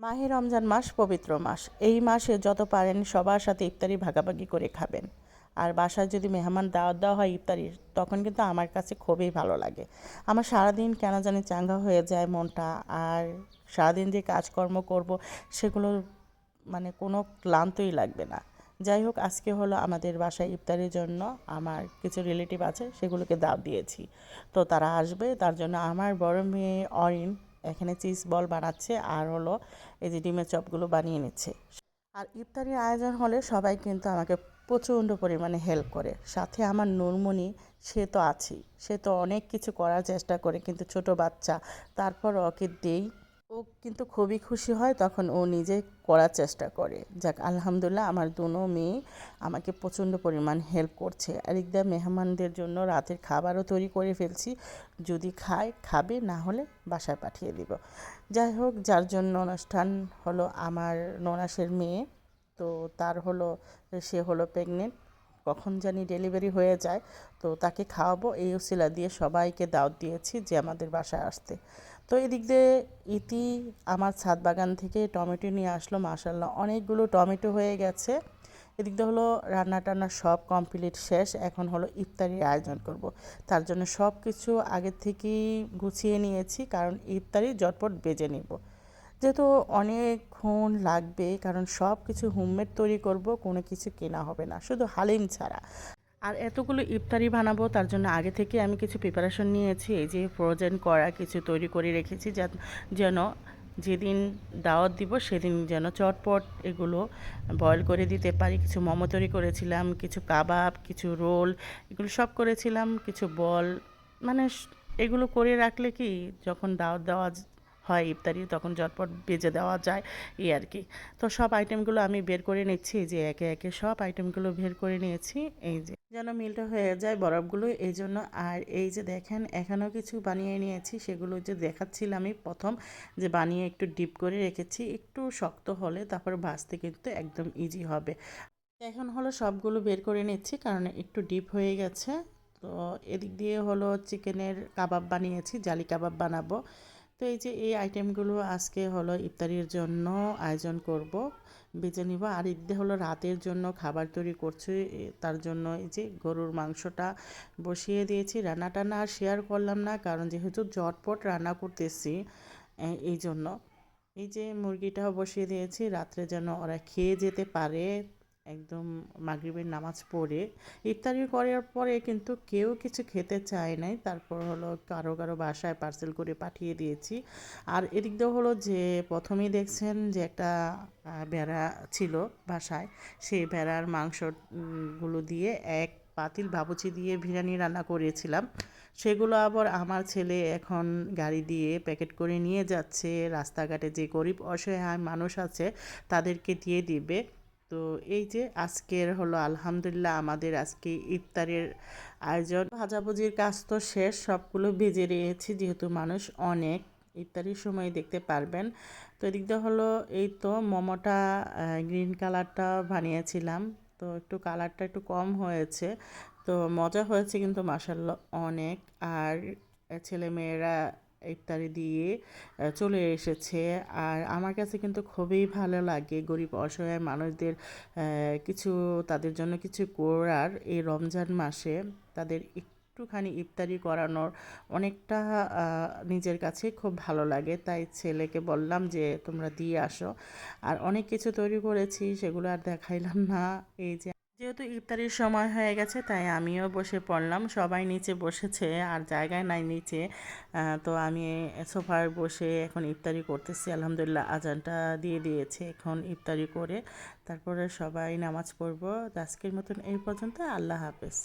মাহে রমজান মাস, পবিত্র মাস। এই মাসে যত পারেন সবার সাথে ইফতারি ভাগাভাগি করে খাবেন। আর বাসায় যদি মেহমান দাওয়াত দেওয়া হয় ইফতারির তখন কিন্তু আমার কাছে খুবই ভালো লাগে। আমার সারাদিন কেন জানি চাঙ্গা হয়ে যায় মনটা, আর সারাদিন যে কাজকর্ম করব সেগুলো মানে কোনো ক্লান্তই লাগবে না। যাই হোক, আজকে হলো আমাদের বাসায় ইফতারির জন্য আমার কিছু রিলেটিভ আছে, সেগুলোকে দাওয়াত দিয়েছি। তো তারা আসবে, তার জন্য আমার বড় মেয়ে অরিন এখানে চিজ বল বানাচ্ছে আর হলো এই যে ডিমের চপগুলো বানিয়ে নিচ্ছে। আর ইফতারির আয়োজন হলে সবাই কিন্তু আমাকে প্রচণ্ড পরিমাণে হেল্প করে। সাথে আমার নুরমণি সে তো আছেই। সে তো অনেক কিছু করার চেষ্টা করে, কিন্তু ছোট বাচ্চা, তারপর ওকে দেই। ও কিন্তু খুবই খুশি হয়, তখন ও নিজে করার চেষ্টা করে। যাক, আলহামদুলিল্লাহ আমার দুনো মেয়ে আমাকে প্রচণ্ড পরিমাণ হেল্প করছে। আর একদম মেহমানদের জন্য রাতের খাবারও তৈরি করে ফেলছি, যদি খায়, খাবে, না হলে বাসায় পাঠিয়ে দিব। যাই হোক, যার জন্য অনুষ্ঠান হলো আমার ননাসের মেয়ে, তো তার হলো, সে হলো প্রেগনেন্ট কখন জানি ডেলিভারি হয়ে যায়, তো তাকে খাওয়াবো, এই উসিলা দিয়ে সবাইকে দাওয়াত দিয়েছি যে আমাদের বাসায় আসতে। তো এদিক দিয়ে ইতি আমার ছাদ বাগান থেকে টমেটো নিয়ে আসলো মাসাল্লাহ অনেকগুলো টমেটো হয়ে গেছে। এদিক দিয়ে হলো রান্না টান্না সব কমপ্লিট শেষ। এখন হলো ইফতারির আয়োজন করব। তার জন্য সব কিছু আগের থেকেই গুছিয়ে নিয়েছি, কারণ ইফতারি জটপট বেজে নেব। যেহেতু অনেকক্ষণ লাগবে, কারণ সব কিছু হোমমেড তৈরি করব, কোনো কিছু কেনা হবে না। শুধু হালিম ছাড়া। আর এতগুলো ইফতারি বানাবো, তার জন্য আগে থেকে আমি কিছু প্রিপারেশন নিয়েছি। এই যে ফ্রোজেন করা কিছু তৈরি করে রেখেছি যা যেন যেদিন দাওয়াত দিব সেদিন যেন চটপট এগুলো বয়ল করে দিতে পারি। কিছু মোমো তৈরি করেছিলাম, কিছু কাবাব, কিছু রোল, এগুলো সব করেছিলাম। কিছু বল মানে এগুলো করে রাখলে কি, যখন দাওয়াত দেওয়া হয় ইফতারি, তখন ঝটপট বেজে দেওয়া যায়, এই আর কি। তো সব আইটেমগুলো আমি বের করে নিচ্ছি যে একে একে সব আইটেমগুলো বের করে নিয়েছি, এই যে। যেন মিলটা হয়ে যায় বরফগুলো, এই জন্য আর এই যে দেখেন, এখানেও কিছু বানিয়ে নিয়েছি, সেগুলো যে দেখাচ্ছিলাম আমি প্রথম, যে বানিয়ে একটু ডিপ করে রেখেছি, একটু শক্ত হলে তারপর ভাজতে কিন্তু একদম ইজি হবে। এখন হলো সবগুলো বের করে নিচ্ছি, কারণ একটু ডিপ হয়ে গেছে, তো এদিক দিয়ে হলো চিকেনের কাবাব বানিয়েছি, জালি কাবাব বানাবো। তো এই যে এই আইটেমগুলো আজকে হলো ইফতারির জন্য আয়োজন করব। বেজে নিব। আর ঈদে হলো রাতের জন্য খাবার তৈরি করছি। তার জন্য এই যে গরুর মাংসটা বসিয়ে দিয়েছি। রান্না টান্না আর শেয়ার করলাম না, কারণ যেহেতু জটপট রান্না করতেছি এই জন্য। এই যে মুরগিটাও বসিয়ে দিয়েছি। রাত্রে যেন ওরা খেয়ে যেতে পারে। একদম মাগরিবের নামাজ পড়ে, ইফতারি করার পরে কিন্তু কেউ কিছু খেতে চায় নাই। তারপর হলো কারও কারও বাসায় পার্সেল করে পাঠিয়ে দিয়েছি। আর এদিক দিয়ে হলো যে প্রথমেই দেখছেন যে একটা বেড়া ছিল বাসায়। সেই বেড়ার মাংসগুলো দিয়ে এক পাতিল ভাবুচি দিয়ে বিরিয়ানি রান্না করেছিলাম। সেগুলো আবার আমার ছেলে এখন গাড়ি দিয়ে প্যাকেট করে নিয়ে যাচ্ছে। রাস্তাঘাটে যে গরিব অসহায় মানুষ আছে, তাদেরকে দিয়ে দিবে। তো এই যে আজকের হলো আলহামদুলিল্লাহ আমাদের আজকে ইফতারের আয়োজন। ভাজাভুজির কাজ তো শেষ, সবগুলো ভেজে রেখেছি যেহেতু মানুষ অনেক। ইফতারির সময় দেখতে পারবেন। তো এদিক দিয়ে হলো এই তো মোমোটা গ্রিন কালারটা বানিয়েছিলাম। তো একটু কালারটা একটু কম হয়েছে। তো মজা হয়েছে কিন্তু মাসাল্লাহ অনেক। আর ছেলেমেয়েরা ইফতারি দিয়ে চলে এসেছে। আর আমার কাছে কিন্তু খুবই ভালো লাগে গরিব অসহায় মানুষদের কিছু, তাদের জন্য কিছু করার এই রমজান মাসে। তাদের একটুখানি ইফতারি করানোর অনেকটা নিজের কাছে খুব ভালো লাগে। তাই ছেলেকে বললাম যে, তোমরা দিয়ে আসো। আর অনেক কিছু তৈরি করেছি, সেগুলো আর দেখাইলাম না। এই যে যেহেতু ইফতারির সময় হয়ে গেছে, তাই আমিও বসে পড়লাম। সবাই নিচে বসেছে, আর জায়গায় নাই নিচে। তো আমি সোফার বসে এখন ইফতারি করতেছি। আলহামদুলিল্লাহ আজানটা দিয়ে দিয়েছে এখন ইফতারি করে। তারপরে সবাই নামাজ পড়ব। আজকের মতন এই পর্যন্ত। আল্লাহ হাফেজ।